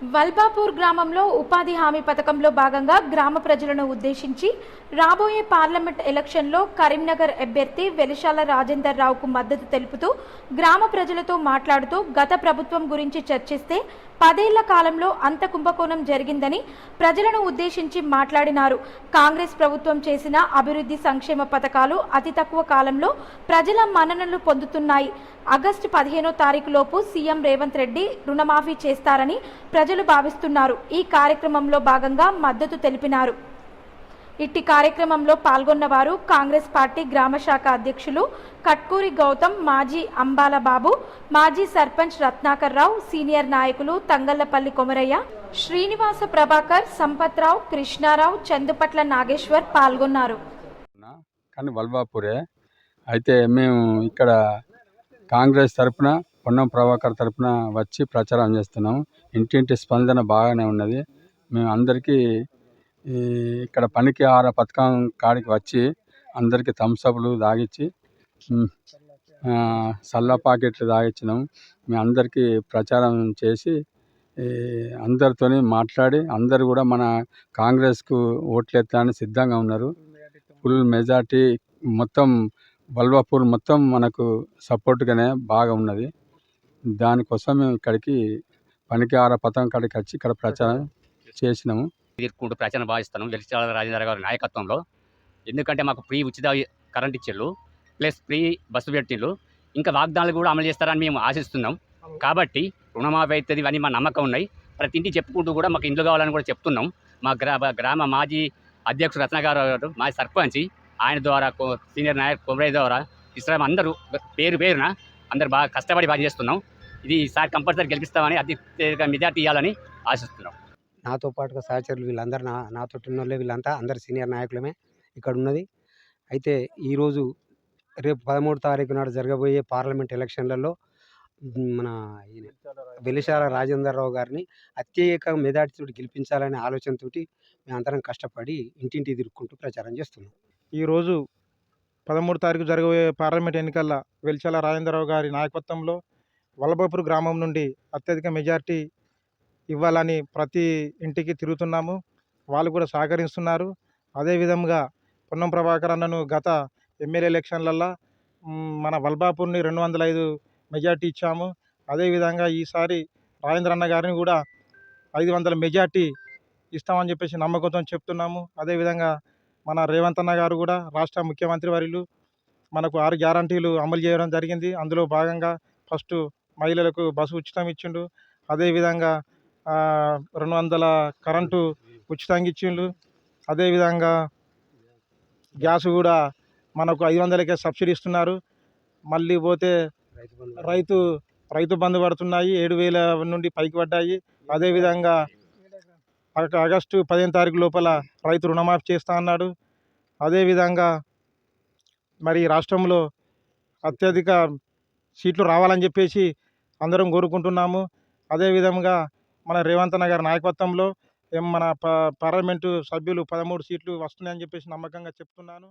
వల్బాపూర్ గ్రామంలో ఉపాధి హామీ పథకంలో భాగంగా గ్రామ ప్రజలను ఉద్దేశించి రాబోయే పార్లమెంట్ ఎలక్షన్లో కరీంనగర్ అభ్యర్థి వెలిశాల రాజేందర్ రావుకు మద్దతు తెలుపుతూ గ్రామ ప్రజలతో మాట్లాడుతూ గత ప్రభుత్వం గురించి చర్చిస్తే పదేళ్ళ కాలంలో అంత కుంభకోణం జరిగిందని ప్రజలను ఉద్దేశించి మాట్లాడినారు. కాంగ్రెస్ ప్రభుత్వం చేసిన అభివృద్ధి సంక్షేమ పథకాలు అతి తక్కువ కాలంలో ప్రజల మన్ననలు పొందుతున్నాయి. ఆగస్టు పదిహేనో తారీఖు లోపు సీఎం రేవంత్ రెడ్డి రుణమాఫీ చేస్తారని ప్రజలు భావిస్తున్నారు. ఈ కార్యక్రమంలో భాగంగా మద్దతు తెలిపినారు. ఇట్టి కార్యక్రమంలో పాల్గొన్న వారు కాంగ్రెస్ పార్టీ గ్రామ శాఖ అధ్యక్షులు కట్కూరి గౌతమ్ మాజీ అంబాల బాబు మాజీ సర్పంచ్ రత్నాకర్ రావు సీనియర్ నాయకులు తంగళ్ళపల్లి కొమరయ్య శ్రీనివాస ప్రభాకర్ సంపత్రావు కృష్ణారావు చందుపట్ల నాగేశ్వర్ పాల్గొన్నారు. కానీ వల్బాపూరే అయితే మేము ఇక్కడ కాంగ్రెస్ తరఫున పొన్నం ప్రభాకర్ తరపున వచ్చి ప్రచారం చేస్తున్నాం. ఇంటింటి స్పందన బాగానే ఉన్నది. మేము అందరికీ ఈ ఇక్కడ పనికి ఆహార పథకం కాడికి వచ్చి అందరికీ థమ్స్అప్లు తాగిచ్చి సల్ల పాకెట్లు తాగిచ్చినాం మేము అందరికీ ప్రచారం చేసి అందరితో మాట్లాడి అందరు కూడా మన కాంగ్రెస్కు ఓట్లేస్తానికి సిద్ధంగా ఉన్నారు. ఫుల్ మెజార్టీ మొత్తం బల్వాపూర్ మొత్తం మనకు సపోర్ట్గానే బాగా ఉన్నది. దానికోసం మేము ఇక్కడికి పనికి ఆర పథకం కాడికి వచ్చి ఇక్కడ ప్రచారం చేసినాము. ఎదుర్కొంటూ ప్రచారం భావిస్తాను వెలిచాల రాజేంద్ర గారి నాయకత్వంలో. ఎందుకంటే మాకు ఫ్రీ ఉచిత కరెంట్ ఇచ్చిళ్ళు ప్లస్ ఫ్రీ బస్సు పెట్టిళ్ళు. ఇంకా వాగ్దానాలు కూడా అమలు చేస్తారని మేము ఆశిస్తున్నాం. కాబట్టి రుణమాఫీ అవుతుంది అని మా నమ్మకం ఉన్నాయి. ప్రతి ఇంటి చెప్పుకుంటూ కూడా మాకు ఇండ్లు కావాలని కూడా చెప్తున్నాం. మా గ్రామ గ్రామ మాజీ అధ్యక్షుడు రత్నగారు గారు మాజీ సర్పంచ్ ఆయన ద్వారా సీనియర్ నాయక్ కొమరయ్య ద్వారా ఇస్లాం అందరూ పేరు పేరున అందరు బాగా కష్టపడి బాగా చేస్తున్నాం. ఇది ఈసారి కంపల్సరీ గెలిపిస్తామని అత్యధిక మెజార్టీ ఇవ్వాలని ఆశిస్తున్నాం. నాతో పాటుగా సహచరులు వీళ్ళందరూ నా నాతో ఉన్నోళ్ళే వీళ్ళంతా అందరు సీనియర్ నాయకులమే ఇక్కడ ఉన్నది. అయితే ఈరోజు రేపు పదమూడు తారీఖు నాడు జరగబోయే పార్లమెంట్ ఎలక్షన్లలో మన ఈయన వెలిశాల రాజేందర్రావు గారిని అత్యధిక మెజార్టీతో గెలిపించాలనే ఆలోచనతోటి మేమందరం కష్టపడి ఇంటింటి తిరుక్కుంటూ ప్రచారం చేస్తున్నాం. ఈరోజు పదమూడు తారీఖు జరగబోయే పార్లమెంట్ ఎన్నికల్లో వెలిచాల రాజేంద్రరావు గారి నాయకత్వంలో వల్లభాపూర్ గ్రామం నుండి అత్యధిక మెజార్టీ ఇవ్వాలని ప్రతి ఇంటికి తిరుగుతున్నాము. వాళ్ళు కూడా సహకరిస్తున్నారు. అదేవిధంగా పొన్నం ప్రభాకర్ అన్నను గత ఎమ్మెల్యే ఎలక్షన్లల్లో మన వల్బాపూర్ని రెండు వందల ఐదు మెజార్టీ ఇచ్చాము. అదేవిధంగా ఈసారి రాజేంద్ర అన్న గారిని కూడా ఐదు వందల మెజార్టీ ఇస్తామని చెప్పేసి నమ్మకంతో చెప్తున్నాము. అదేవిధంగా మన రేవంత్ అన్న గారు కూడా రాష్ట్ర ముఖ్యమంత్రి వర్యులు మనకు ఆరు గ్యారంటీలు అమలు చేయడం జరిగింది. అందులో భాగంగా ఫస్ట్ మహిళలకు బస్సు ఉచితం ఇచ్చిండు. అదేవిధంగా రెండు వందల కరెంటు ఉచితంగా ఇచ్చిండు. అదేవిధంగా గ్యాస్ కూడా మనకు ఐదు వందలకే సబ్సిడీ ఇస్తున్నారు. మళ్ళీ పోతే రైతు రైతు బంధు పడుతున్నాయి. ఏడు వేల నుండి పైకి పడ్డాయి. అదేవిధంగా ఆగస్టు పదిహేను తారీఖు లోపల రైతు రుణమాఫీ చేస్తా అన్నాడు. అదేవిధంగా మరి రాష్ట్రంలో అత్యధిక సీట్లు రావాలని చెప్పేసి అందరం కోరుకుంటున్నాము. అదేవిధంగా మన రేవంత్ నగర్ నాయకత్వంలో మన ప పార్లమెంటు సభ్యులు పదమూడు సీట్లు వస్తున్నాయని చెప్పేసి నమ్మకంగా చెప్తున్నాను.